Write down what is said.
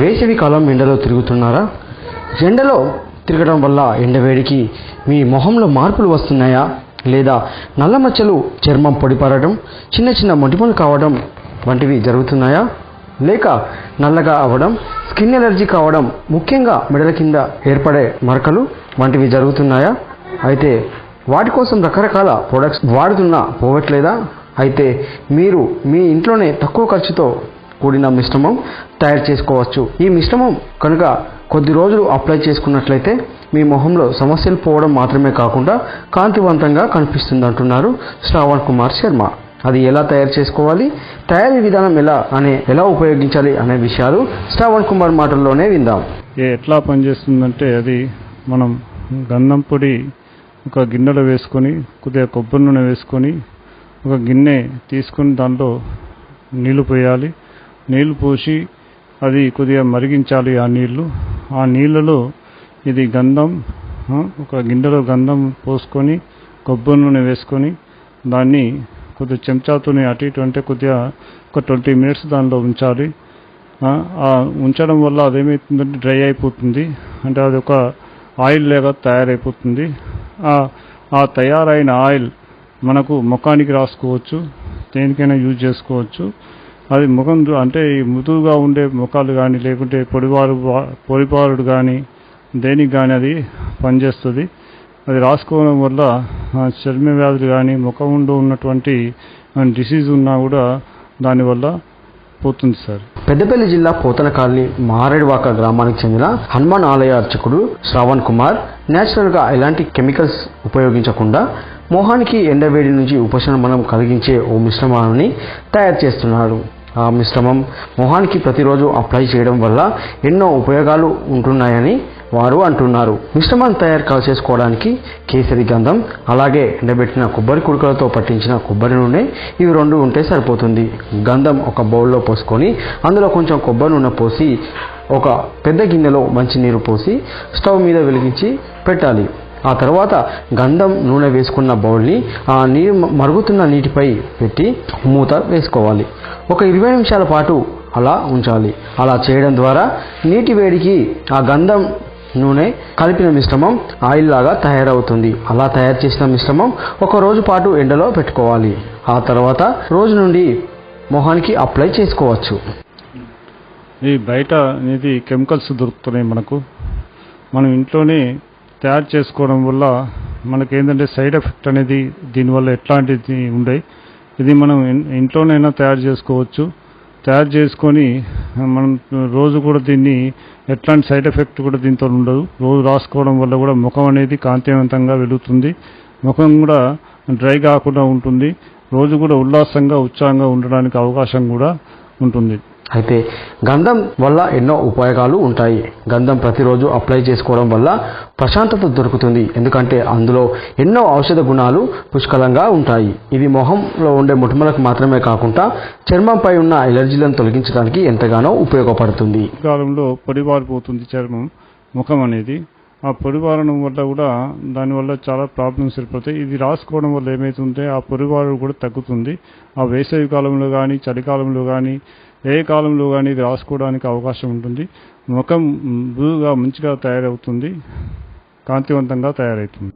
వేసవి కాలం ఎండలో తిరుగుతున్నారా? ఎండలో తిరగడం వల్ల ఎండవేడికి మీ మొహంలో మార్పులు వస్తున్నాయా? లేదా నల్ల మచ్చలు చర్మం పొడిపడడం చిన్న చిన్న మొటిమలు కావడం వంటివి జరుగుతున్నాయా? లేక నల్లగా అవ్వడం స్కిన్ ఎలర్జీ కావడం ముఖ్యంగా మెడల కింద ఏర్పడే మరకలు వంటివి జరుగుతున్నాయా? అయితే వాటి కోసం రకరకాల ప్రొడక్ట్స్ వాడుతున్నా పోవట్లేదా? అయితే మీరు మీ ఇంట్లోనే తక్కువ ఖర్చుతో కూడిన మిశ్రమం తయారు చేసుకోవచ్చు. ఈ మిశ్రమం కనుక కొద్ది రోజులు అప్లై చేసుకున్నట్లయితే మీ మొహంలో సమస్యలు పోవడం మాత్రమే కాకుండా కాంతివంతంగా కనిపిస్తుంది అంటున్నారు శ్రావణ్ కుమార్ శర్మ. అది ఎలా తయారు చేసుకోవాలి? తయారీ విధానం ఎలా అనే ఎలా ఉపయోగించాలి అనే విషయాలు శ్రావణ్ కుమార్ మాటల్లోనే విందాం. ఎట్లా పనిచేస్తుందంటే అది మనం గంధం పొడి ఒక గిన్నెలో వేసుకొని కొద్దిగా కొబ్బరి నూనె వేసుకొని ఒక గిన్నె తీసుకొని దాంట్లో నీళ్ళు పోయాలి. నీళ్ళు పోసి అది కొద్దిగా మరిగించాలి ఆ నీళ్ళు. ఆ నీళ్ళలో ఇది గంధం ఒక గిన్నెలో గంధం పోసుకొని కొబ్బరి నూనె వేసుకొని దాన్ని కొద్దిగా చెంచాతోని అటు ఇటు అంటే కొద్దిగా ఒక ట్వంటీ మినిట్స్ దానిలో ఉంచాలి. ఆ, ఉంచడం వల్ల అదేమవుతుందంటే డ్రై అయిపోతుంది. అంటే అది ఒక ఆయిల్ లాగా తయారైపోతుంది. ఆ తయారైన ఆయిల్ మనకు ముఖానికి రాసుకోవచ్చు దేనికైనా యూజ్ చేసుకోవచ్చు. అది ముఖం అంటే ఈ మృదువుగా ఉండే ముఖాలు కానీ లేకుంటే పొడివారు పొడిపారుడు కానీ దేనికి కానీ అది పనిచేస్తుంది. అది రాసుకోవడం వల్ల చర్మ వ్యాధులు కానీ ముఖంలో ఉన్నటువంటి డిసీజ్ ఉన్నా కూడా దానివల్ల పోతుంది సార్. పెద్దపల్లి జిల్లా పోతన కాలనీ మారేడువాక గ్రామానికి చెందిన హనుమాన్ ఆలయ అర్చకుడు శ్రావణ్ కుమార్ నేచురల్గా ఎలాంటి కెమికల్స్ ఉపయోగించకుండా మోహానికి ఎండవేడి నుంచి ఉపశమనం కలిగించే ఓ మిశ్రమాన్ని తయారు చేస్తున్నాడు. ఆ మిశ్రమం మొహానికి ప్రతిరోజు అప్లై చేయడం వల్ల ఎన్నో ఉపయోగాలు ఉంటున్నాయని వారు అంటున్నారు. మిశ్రమాన్ని తయారు కా- చేసుకోవడానికి కేసరి గంధం అలాగే ఎండబెట్టిన కొబ్బరి కుడుకలతో పట్టించిన కొబ్బరి నూనె ఇవి రెండు ఉంటే సరిపోతుంది. గంధం ఒక బౌల్లో పోసుకొని అందులో కొంచెం కొబ్బరి నూనె పోసి ఒక పెద్ద గిన్నెలో మంచినీరు పోసి స్టవ్ మీద వెలిగించి పెట్టాలి. ఆ తర్వాత గంధం నూనె వేసుకున్న బౌల్ని ఆ నీరు మరుగుతున్న నీటిపై పెట్టి మూత వేసుకోవాలి. ఒక ఇరవై నిమిషాల పాటు అలా ఉంచాలి. అలా చేయడం ద్వారా నీటి వేడికి ఆ గంధం నూనె కలిపిన మిశ్రమం ఆయిల్ లాగా తయారవుతుంది. అలా తయారు చేసిన మిశ్రమం ఒక రోజు పాటు ఎండలో పెట్టుకోవాలి. ఆ తర్వాత రోజు నుండి మొహానికి అప్లై చేసుకోవచ్చు. ఈ బయట అనేది కెమికల్స్ దొరుకుతున్నాయి మనకు. మనం ఇంట్లోనే తయారు చేసుకోవడం వల్ల మనకి ఏంటంటే సైడ్ ఎఫెక్ట్ అనేది దీనివల్ల ఎట్లాంటిది ఉండే ఇది మనం ఇంట్లోనైనా తయారు చేసుకోవచ్చు. తయారు చేసుకొని మనం రోజు కూడా దీన్ని ఎట్లాంటి సైడ్ ఎఫెక్ట్ కూడా దీంతో ఉండదు. రోజు రాసుకోవడం వల్ల కూడా ముఖం అనేది కాంతివంతంగా వెలుగుతుంది. ముఖం కూడా డ్రై కాకుండా ఉంటుంది. రోజు కూడా ఉల్లాసంగా ఉత్సాహంగా ఉండడానికి అవకాశం కూడా ఉంటుంది. అయితే గంధం వల్ల ఎన్నో ఉపయోగాలు ఉంటాయి. గంధం ప్రతిరోజు అప్లై చేసుకోవడం వల్ల ప్రశాంతత దొరుకుతుంది. ఎందుకంటే అందులో ఎన్నో ఔషధ గుణాలు పుష్కలంగా ఉంటాయి. ఇది మొహంలో ఉండే ముఠమలకు మాత్రమే కాకుండా చర్మంపై ఉన్న ఎలర్జీలను తొలగించడానికి ఎంతగానో ఉపయోగపడుతుంది. కాలంలో పొడిబారిపోతుంది చర్మం ముఖం అనేది. ఆ పొడిబారడం వల్ల కూడా దానివల్ల చాలా ప్రాబ్లమ్స్ ఏర్పడతాయి. ఇది రాసుకోవడం వల్ల ఏమవుతుంటే ఆ పొడిబారు కూడా తగ్గుతుంది. ఆ వేసవి కాలంలో కానీ చలికాలంలో కానీ ఏ కాలంలో కానీ ఇది రాసుకోవడానికి అవకాశం ఉంటుంది. ముఖం మృదువుగా మంచిగా తయారవుతుంది. కాంతివంతంగా తయారవుతుంది.